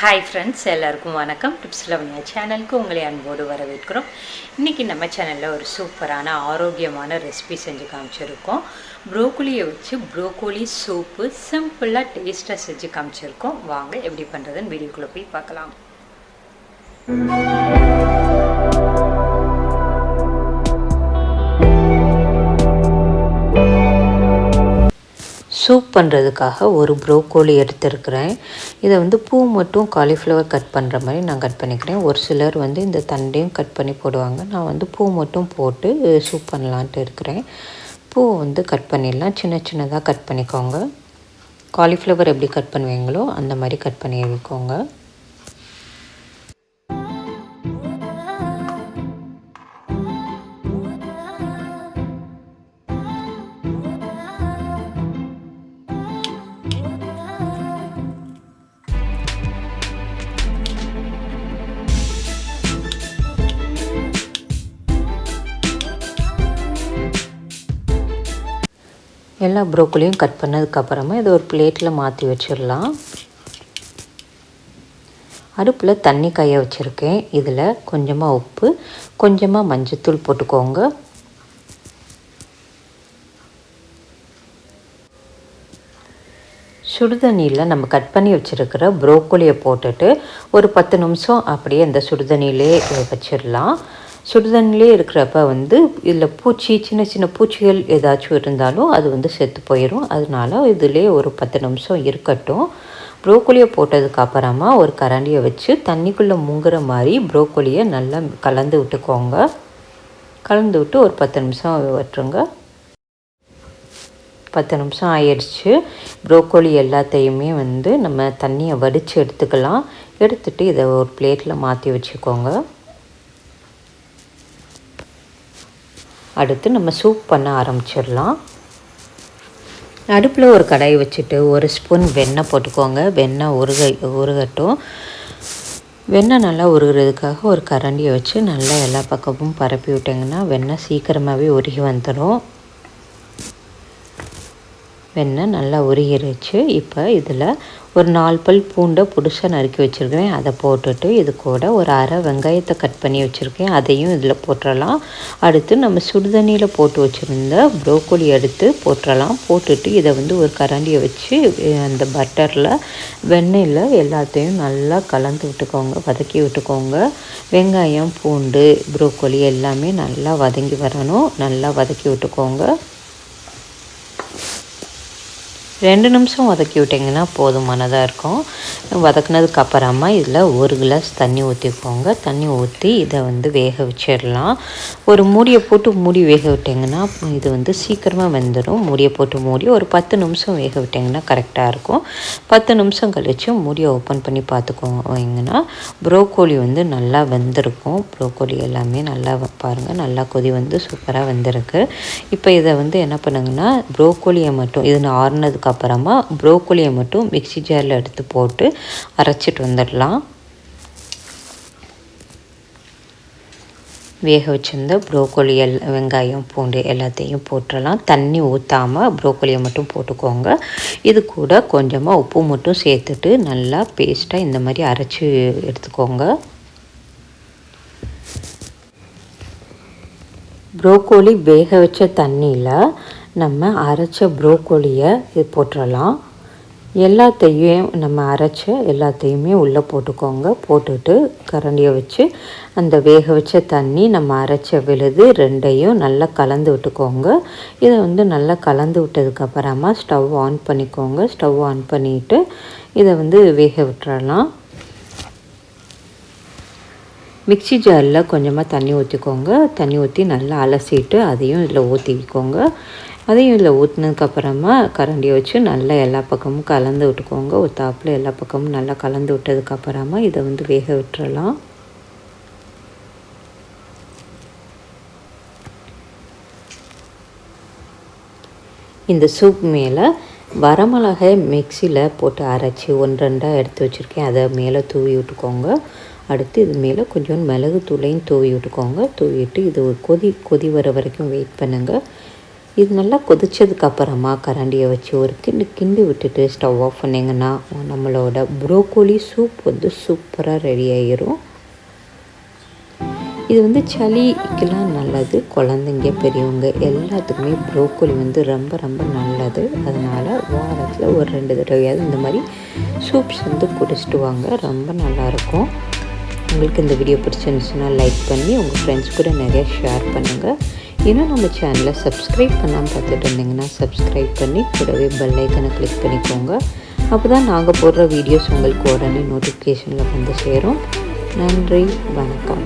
Hi friends எல்லாருக்கும் வணக்கம். Tips Lavanya சேனலுக்கு உங்களை அன்போடு வரவேற்கிறோம். இன்றைக்கி நம்ம சேனலில் ஒரு சூப்பரான ஆரோக்கியமான ரெசிபி செஞ்சு காமிச்சிருக்கோம். ப்ரோக்கோலியை வச்சு ப்ரோக்கோலி சூப்பு சிம்பிளாக டேஸ்ட்டாக செஞ்சு காமிச்சிருக்கோம். வாங்க எப்படி பண்ணுறதுன்னு வீடியோக்குள்ளே போய் பார்க்கலாம். சூப் பண்ணுறதுக்காக ஒரு ப்ரோக்கோலி எடுத்துருக்கிறேன். இதை வந்து பூ மட்டும் காலிஃப்ளவர் கட் பண்ணுற மாதிரி நான் கட் பண்ணிக்கிறேன். ஒரு சிலர் வந்து இந்த தண்டையும் கட் பண்ணி போடுவாங்க. நான் வந்து பூ மட்டும் போட்டு சூப் பண்ணலான்ட்டு இருக்கிறேன். பூ வந்து கட் பண்ணிடலாம். சின்ன சின்னதாக கட் பண்ணிக்கோங்க. காலிஃப்ளவர் எப்படி கட் பண்ணுவீங்களோ அந்த மாதிரி கட் பண்ணி வைக்கோங்க எல்லா ப்ரோக்கோலியும் கட் பண்ணதுக்கப்புறமா இதை ஒரு பிளேட்டில் மாற்றி வச்சிடலாம். அடுப்பில் தண்ணி காய வச்சுருக்கேன். இதில் கொஞ்சமாக உப்பு கொஞ்சமாக மஞ்சத்தூள் போட்டுக்கோங்க. சுடுதண்ணியில் நம்ம கட் பண்ணி வச்சுருக்கிற ப்ரோக்கோலியை போட்டுட்டு ஒரு பத்து நிமிஷம் அப்படியே அந்த சுடுதண்ணியிலே வச்சிடலாம். சுடுதண்ணிலே இருக்கிறப்ப வந்து இதில் பூச்சி சின்ன சின்ன பூச்சிகள் ஏதாச்சும் இருந்தாலும் அது வந்து செத்து போயிடும் அதனால இதிலே ஒரு பத்து நிமிஷம் இருக்கட்டும். ப்ரோக்கோலியை போட்டதுக்கு அப்புறமா ஒரு கரண்டியை வச்சு தண்ணிக்குள்ளே முங்குற மாதிரி ப்ரோக்கோலியை நல்லா கலந்து விட்டுக்கோங்க. கலந்து விட்டு ஒரு பத்து நிமிஷம் வட்டுருங்க. பத்து நிமிஷம் ஆயிடுச்சு. ப்ரோக்கோலி எல்லாத்தையுமே வந்து நம்ம தண்ணியை வடித்து எடுத்துக்கலாம். எடுத்துகிட்டு இதை ஒரு பிளேட்டில் மாற்றி வச்சுக்கோங்க. அடுத்து நம்ம சூப் பண்ண ஆரம்பிச்சிடலாம். அடுப்பில் ஒரு கடாய் வச்சுட்டு ஒரு ஸ்பூன் வெண்ணெய் போட்டுக்கோங்க. வெண்ணெய் உருக உருகட்டும். வெண்ணெய் நல்லா உருகிறதுக்காக ஒரு கரண்டியை வச்சு நல்லா எல்லா பக்கமும் பரப்பி விட்டிங்கன்னா வெண்ணெய் சீக்கிரமாகவே உருகி வந்துடும். வெண்ணெய் நல்லா உருகிருச்சு. இப்போ இதில் ஒரு நாலு பல் பூண்டை புதுசாக நறுக்கி வச்சுருக்கேன் அதை போட்டுட்டு இது கூட ஒரு அரை வெங்காயத்தை கட் பண்ணி வச்சுருக்கேன். அதையும் இதில் போட்டுடலாம் அடுத்து நம்ம சுடுதண்ணியில் போட்டு வச்சுருந்த ப்ரோக்கோலி எடுத்து போட்டுடலாம் போட்டுட்டு இதை வந்து ஒரு கரண்டியை வச்சு அந்த பட்டரில் வெண்ணெயில் எல்லாத்தையும் நல்லா கலந்து விட்டுக்கோங்க வதக்கி விட்டுக்கோங்க. வெங்காயம் பூண்டு ப்ரோக்கோலி எல்லாமே நல்லா வதங்கி வரணும். நல்லா வதக்கி விட்டுக்கோங்க. ரெண்டு நிமிஷம் வதக்கி விட்டிங்கன்னா போதுமானதாக இருக்கும். வதக்குனதுக்கு அப்புறமா இதில் ஒரு கிளாஸ் தண்ணி ஊற்றிக்கோங்க தண்ணி ஊற்றி இதை வந்து வேக வச்சிடலாம். ஒரு மூடியை போட்டு மூடி வேக விட்டிங்கன்னா இது வந்து சீக்கிரமாக வெந்துடும் மூடியை போட்டு மூடி ஒரு பத்து நிமிஷம் வேக விட்டிங்கன்னா கரெக்டாக இருக்கும். பத்து நிமிஷம் கழித்து மூடியை ஓப்பன் பண்ணி பார்த்துக்கோங்கன்னா ப்ரோக்கோலி வந்து நல்லா வெந்திருக்கும். ப்ரோக்கோலி எல்லாமே நல்லா பாருங்கள் நல்லா கொதி வந்து சூப்பராக வெந்திருக்கு. இப்போ இதை வந்து என்ன பண்ணுங்கன்னா ப்ரோக்கோலியை மட்டும் இது ஆறுனதுக்கு அப்புறமா ப்ரோக்கோலியை மட்டும் மிக்சி ஜாரில் எடுத்து போட்டு அரைச்சிட்டு வந்துடலாம். வேக வச்சுருந்த ப்ரோக்கோலி எல் வெங்காயம் பூண்டு எல்லாத்தையும் போட்டுடலாம். தண்ணி ஊற்றாமல் ப்ரோக்கோலியை மட்டும் போட்டுக்கோங்க. இது கூட கொஞ்சமாக உப்பு மட்டும் சேர்த்துட்டு நல்லா பேஸ்ட்டாக இந்த மாதிரி அரைச்சி எடுத்துக்கோங்க. ப்ரோக்கோலி வேக வச்ச தண்ணியில் நம்ம அரைச்ச ப்ரோக்கோலியை இது போட்டுடலாம் எல்லாத்தையும் நம்ம அரைச்ச எல்லாத்தையுமே உள்ளே போட்டுக்கோங்க. போட்டுட்டு கரண்டியை வச்சு அந்த வேக வச்ச தண்ணி நம்ம அரைச்ச விழுது ரெண்டையும் நல்லா கலந்து விட்டுக்கோங்க. இதை வந்து நல்லா கலந்து விட்டதுக்கப்புறமா ஸ்டவ் ஆன் பண்ணிக்கோங்க. ஸ்டவ் ஆன் பண்ணிவிட்டு இதை வந்து வேக விட்டுறலாம். மிக்சி ஜாரில் கொஞ்சமாக தண்ணி ஊற்றிக்கோங்க தண்ணி ஊற்றி நல்லா அலசிட்டு அதையும் இதில் ஊற்றிக்கோங்க அதையும் இதில் ஊற்றினதுக்கப்புறமா கரண்டியை வச்சு நல்லா எல்லா பக்கமும் கலந்து விட்டுக்கோங்க. ஒரு தாப்பில் எல்லா பக்கமும் நல்லா கலந்து விட்டதுக்கப்புறமா இதை வந்து வேக விட்டுறலாம். இந்த சூப் மேலே வரமிளகாய் மிக்சியில் போட்டு அரைச்சி ஒன்று ரெண்டாக எடுத்து வச்சுருக்கேன். அதை மேலே தூவி விட்டுக்கோங்க. அடுத்து இது மேலே கொஞ்சோண்டு மிளகு தூளையும் தூவி விட்டுக்கோங்க. தூவிட்டு இது ஒரு கொதி கொதி வர வரைக்கும் வெயிட் பண்ணுங்கள் இது நல்லா கொதிச்சதுக்கு அப்புறமா கரண்டியை வச்சு ஒரு கிண்டு கிண்டு விட்டுட்டு ஸ்டவ் ஆஃப் பண்ணிங்கன்னா நம்மளோட ப்ரோக்கோலி சூப் வந்து சூப்பராக ரெடி ஆயிரும். இது வந்து சளிக்கெல்லாம் நல்லது குழந்தைங்க பெரியவங்க எல்லாத்துக்குமே ப்ரோக்கோலி வந்து ரொம்ப ரொம்ப நல்லது. அதனால் வாரத்தில் ஒரு ரெண்டு தடவையாவது இந்த மாதிரி சூப்ஸ் வந்து குடிச்சிட்டு வாங்க ரொம்ப நல்லாயிருக்கும் உங்களுக்கு இந்த வீடியோ பிடிச்சிருந்துச்சுன்னா லைக் பண்ணி உங்கள் ஃப்ரெண்ட்ஸ் கூட நிறையா ஷேர் பண்ணுங்கள் இன்னும் நம்ம சேனலை சப்ஸ்கிரைப் பண்ணாமல் பார்த்துட்டு இருந்தீங்கன்னா சப்ஸ்கிரைப் பண்ணி கூடவே பெல் ஐக்கனை கிளிக் பண்ணிக்கோங்க. அப்போ தான் நாங்கள் போடுற வீடியோஸ் உங்களுக்கு உடனே நோட்டிஃபிகேஷனில் வந்து சேரும். நன்றி வணக்கம்.